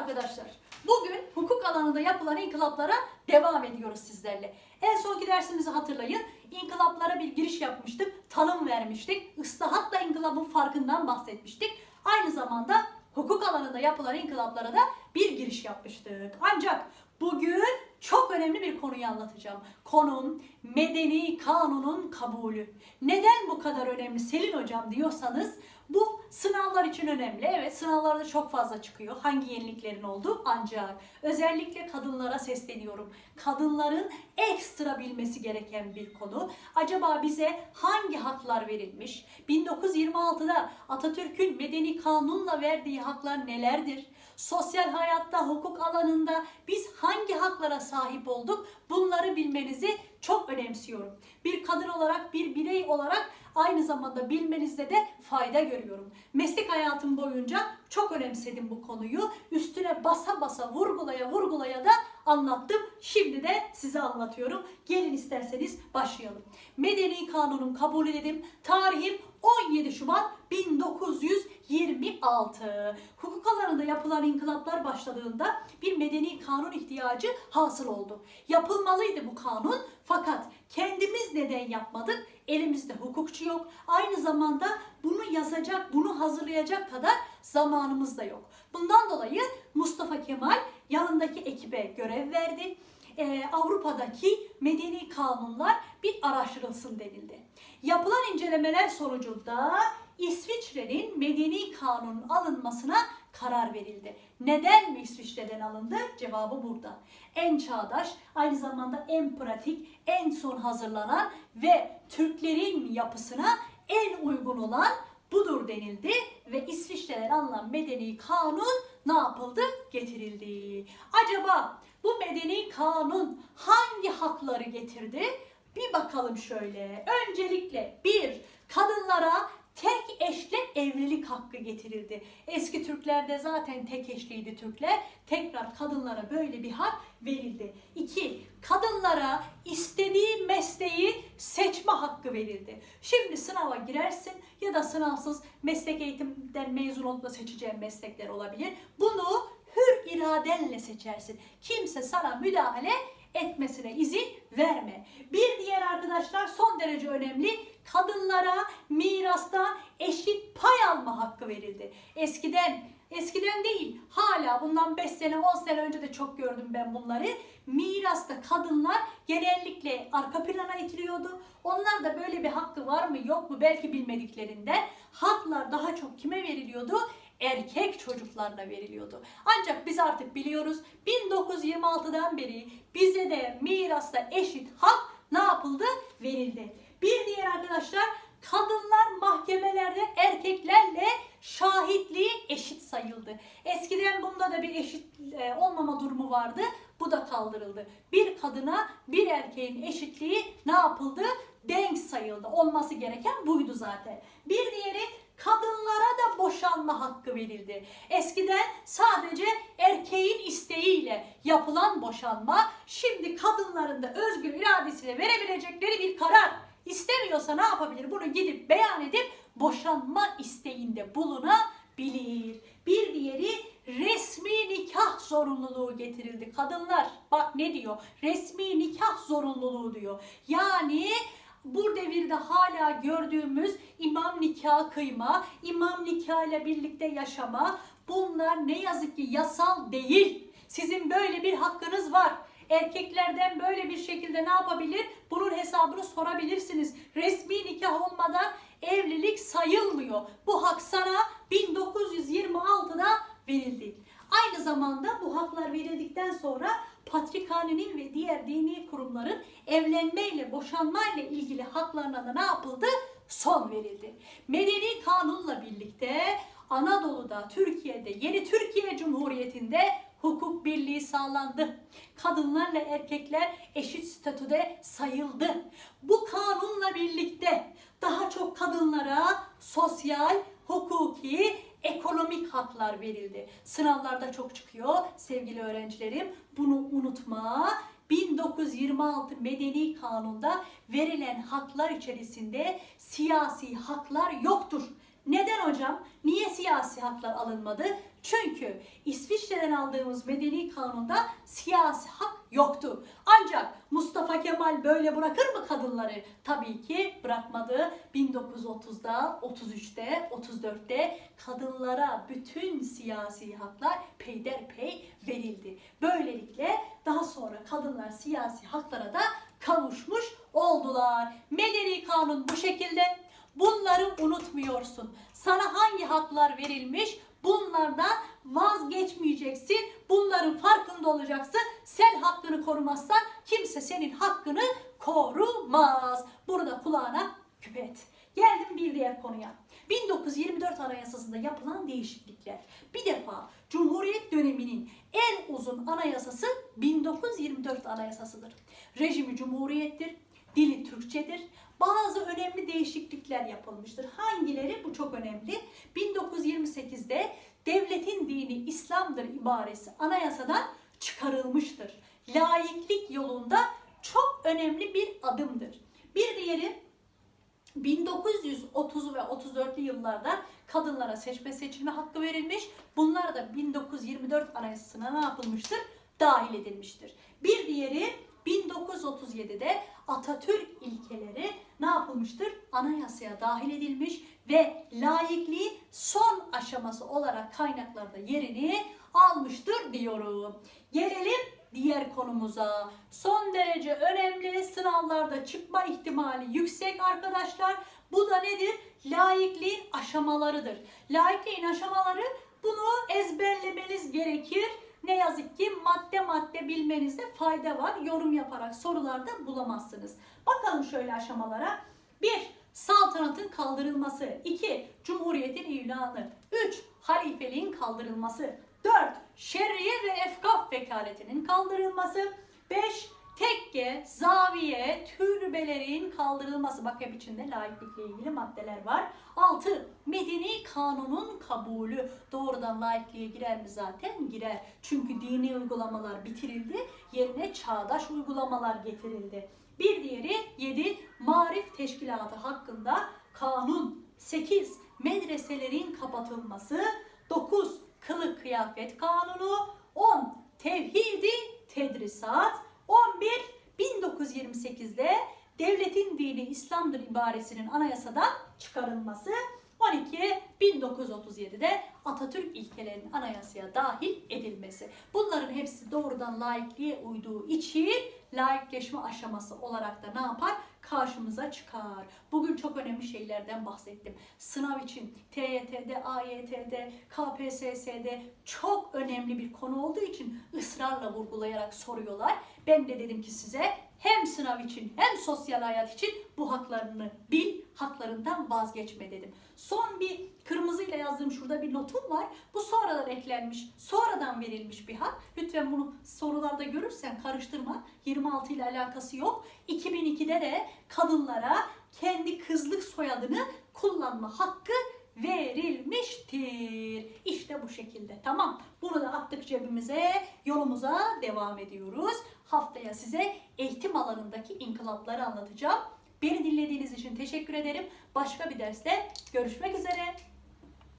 arkadaşlar. Bugün hukuk alanında yapılan inkılaplara devam ediyoruz sizlerle. En sonki dersimizi hatırlayın. İnkılaplara bir giriş yapmıştık. Tanım vermiştik. Islahatla inkılabın farkından bahsetmiştik. Aynı zamanda hukuk alanında yapılan inkılaplara da bir giriş yapmıştık. Ancak bugün çok önemli bir konuyu anlatacağım. Konum medeni kanunun kabulü. Neden bu kadar önemli Selin hocam diyorsanız bu sınavlar için önemli. Evet sınavlarda çok fazla çıkıyor. Hangi yeniliklerin olduğu ancak özellikle kadınlara sesleniyorum. Kadınların ekstra bilmesi gereken bir konu. Acaba bize hangi haklar verilmiş? 1926'da Atatürk'ün medeni kanunla verdiği haklar nelerdir? Sosyal hayatta, hukuk alanında biz hangi haklara sahip olduk? Bunları bilmenizi çok önemsiyorum. Bir kadın olarak, bir birey olarak aynı zamanda bilmenizde de fayda görüyorum. Meslek hayatım boyunca çok önemsedim bu konuyu. Üstüne basa basa, vurgulaya vurgulaya da anlattım. Şimdi de size anlatıyorum. Gelin isterseniz başlayalım. Medeni kanunun kabulü dedim. Tarihim 17 Şubat 1926. Hukuk alanında yapılan inkılaplar başladığında bir medeni kanun ihtiyacı hasıl oldu. Yapılmalıydı bu kanun fakat kendimiz neden yapmadık? Elimizde hukukçu yok. Aynı zamanda bunu yazacak, bunu hazırlayacak kadar zamanımız da yok. Bundan dolayı Mustafa Kemal yanındaki ekibe görev verdi. Ee, Avrupa'daki medeni kanunlar bir araştırılsın denildi. Yapılan incelemeler sonucunda İsviçre'nin medeni kanunun alınmasına karar verildi. Neden İsviçre'den alındı? Cevabı burada. En çağdaş, aynı zamanda en pratik, en son hazırlanan ve Türklerin yapısına en uygun olan budur denildi ve İsviçre'den alınan medeni kanun ne yapıldı? Getirildi. Acaba bu medeni kanun hangi hakları getirdi? Bir bakalım şöyle. Öncelikle bir, kadınlara tek eşle evlilik hakkı getirildi. Eski Türklerde zaten tek eşliydi Türkler. Tekrar kadınlara böyle bir hak verildi. İki, kadınlara istediği mesleği seçme hakkı verildi. Şimdi sınava girersin ya da sınavsız meslek eğitimden mezun olup da seçeceğin meslekler olabilir. Bunu hür iradenle seçersin. Kimse sana müdahale etmesine izin verme. Bir diğer arkadaşlar son derece önemli. Kadınlara mirasta eşit pay alma hakkı verildi. Eskiden eskiden değil hala bundan 5 sene 10 sene önce de çok gördüm ben bunları. Mirasta kadınlar genellikle arka plana itiliyordu. Onlar da böyle bir hakkı var mı yok mu belki bilmediklerinden haklar daha çok kime veriliyordu? Erkek çocuklarına veriliyordu. Ancak biz artık biliyoruz 1926'dan beri bize de mirasta eşit hak ne yapıldı? Verildi. Bir diğer arkadaşlar kadınlar mahkemelerde erkeklerle şahitliği eşit sayıldı. Eskiden bunda da bir eşit e, olmama durumu vardı. Bu da kaldırıldı. Bir kadına bir erkeğin eşitliği ne yapıldı? Denk sayıldı. Olması gereken buydu zaten. Bir diğeri kadınlara da boşanma hakkı verildi. Eskiden sadece erkeğin isteğiyle yapılan boşanma şimdi kadınların da özgür iradesiyle verebilecekleri bir karar. İstemiyorsa ne yapabilir? Bunu gidip beyan edip boşanma isteğinde bulunabilir. Bir diğeri resmi nikah zorunluluğu getirildi. Kadınlar bak ne diyor? Resmi nikah zorunluluğu diyor. Yani bu devirde hala gördüğümüz imam nikahı kıyma, imam nikahıyla birlikte yaşama bunlar ne yazık ki yasal değil. Sizin böyle bir hakkınız var. Erkeklerden böyle bir şekilde ne yapabilir? Bunun hesabını sorabilirsiniz. Resmi nikah olmadan evlilik sayılmıyor. Bu hak sana 1926'da verildi. Aynı zamanda bu haklar verildikten sonra patrikhanenin ve diğer dini kurumların evlenmeyle, boşanmayla ilgili haklarına da ne yapıldı? Son verildi. Medeni kanunla birlikte Anadolu'da, Türkiye'de, yeni Türkiye Cumhuriyeti'nde hukuk birliği sağlandı. Kadınlarla erkekler eşit statüde sayıldı. Bu kanunla birlikte daha çok kadınlara sosyal, haklar verildi. Sınavlarda çok çıkıyor sevgili öğrencilerim. Bunu unutma. 1926 Medeni Kanun'da verilen haklar içerisinde siyasi haklar yoktur. Neden hocam? Niye siyasi haklar alınmadı? Çünkü İsviçre'den aldığımız medeni kanunda siyasi hak yoktu. Ancak Mustafa Kemal böyle bırakır mı kadınları? Tabii ki bırakmadı. 1930'da, 33'te, 34'te kadınlara bütün siyasi haklar peyderpey verildi. Böylelikle daha sonra kadınlar siyasi haklara da kavuşmuş oldular. Medeni kanun bu şekilde. Bunları unutmuyorsun. Sana hangi haklar verilmiş? Bunlardan vazgeçmeyeceksin. Bunların farkında olacaksın. Sen hakkını korumazsan kimse senin hakkını korumaz. Burada kulağına küpe et. Geldim bir diğer konuya. 1924 Anayasası'nda yapılan değişiklikler. Bir defa Cumhuriyet döneminin en uzun anayasası 1924 Anayasası'dır. Rejimi Cumhuriyettir, dili Türkçedir. Bazı önemli değişiklikler yapılmıştır. Hangileri? Bu çok önemli. 1928'de devletin dini İslam'dır ibaresi anayasadan çıkarılmıştır. Laiklik yolunda çok önemli bir adımdır. Bir diğeri 1930 ve 34'lü yıllarda kadınlara seçme seçilme hakkı verilmiş. Bunlar da 1924 Anayasası'na ne yapılmıştır? Dahil edilmiştir. Bir diğeri 1937'de Atatürk ilkeleri ne yapılmıştır? Anayasaya dahil edilmiş ve laikliğin son aşaması olarak kaynaklarda yerini almıştır diyorum. Gelelim diğer konumuza. Son derece önemli sınavlarda çıkma ihtimali yüksek arkadaşlar. Bu da nedir? Laikliğin aşamalarıdır. Laikliğin aşamaları bunu ezberlemeniz gerekir. Ne yazık ki madde madde bilmenizde fayda var. Yorum yaparak sorularda bulamazsınız. Bakalım şöyle aşamalara. 1. Saltanatın kaldırılması. 2. Cumhuriyetin ilanı. 3. Halifeliğin kaldırılması. 4. Şerriye ve efkaf vekaletinin kaldırılması. 5. Tekke, zaviye, türbelerin kaldırılması. Bak hep içinde laiklikle ilgili maddeler var. 6. Medeni kanunun kabulü. Doğrudan laikliğe girer mi zaten? Girer. Çünkü dini uygulamalar bitirildi. Yerine çağdaş uygulamalar getirildi. Bir diğeri 7. Marif teşkilatı hakkında kanun. 8. Medreselerin kapatılması. 9. Kılık kıyafet kanunu. 10. Tevhidi tedrisat. 11. 1928'de devletin dini İslam'dır ibaresinin anayasadan çıkarılması. 12. 1937'de Atatürk ilkelerinin anayasaya dahil edilmesi. Bunların hepsi doğrudan laikliğe uyduğu için laikleşme aşaması olarak da ne yapar? Karşımıza çıkar. Bugün çok önemli şeylerden bahsettim. Sınav için TYT'de, AYT'de, KPSS'de çok önemli bir konu olduğu için ısrarla vurgulayarak soruyorlar. Ben de dedim ki size hem sınav için hem sosyal hayat için bu haklarını bil, haklarından vazgeçme dedim. Son bir kırmızıyla yazdığım şurada bir notum var. Bu sonradan eklenmiş, sonradan verilmiş bir hak. Lütfen bunu sorularda görürsen karıştırma. 26 ile alakası yok. 2002'de de kadınlara kendi kızlık soyadını kullanma hakkı verilmiştir. İşte bu şekilde. Tamam. Bunu da attık cebimize. Yolumuza devam ediyoruz. Haftaya size eğitim alanındaki inkılapları anlatacağım. Beni dinlediğiniz için teşekkür ederim. Başka bir derste görüşmek üzere.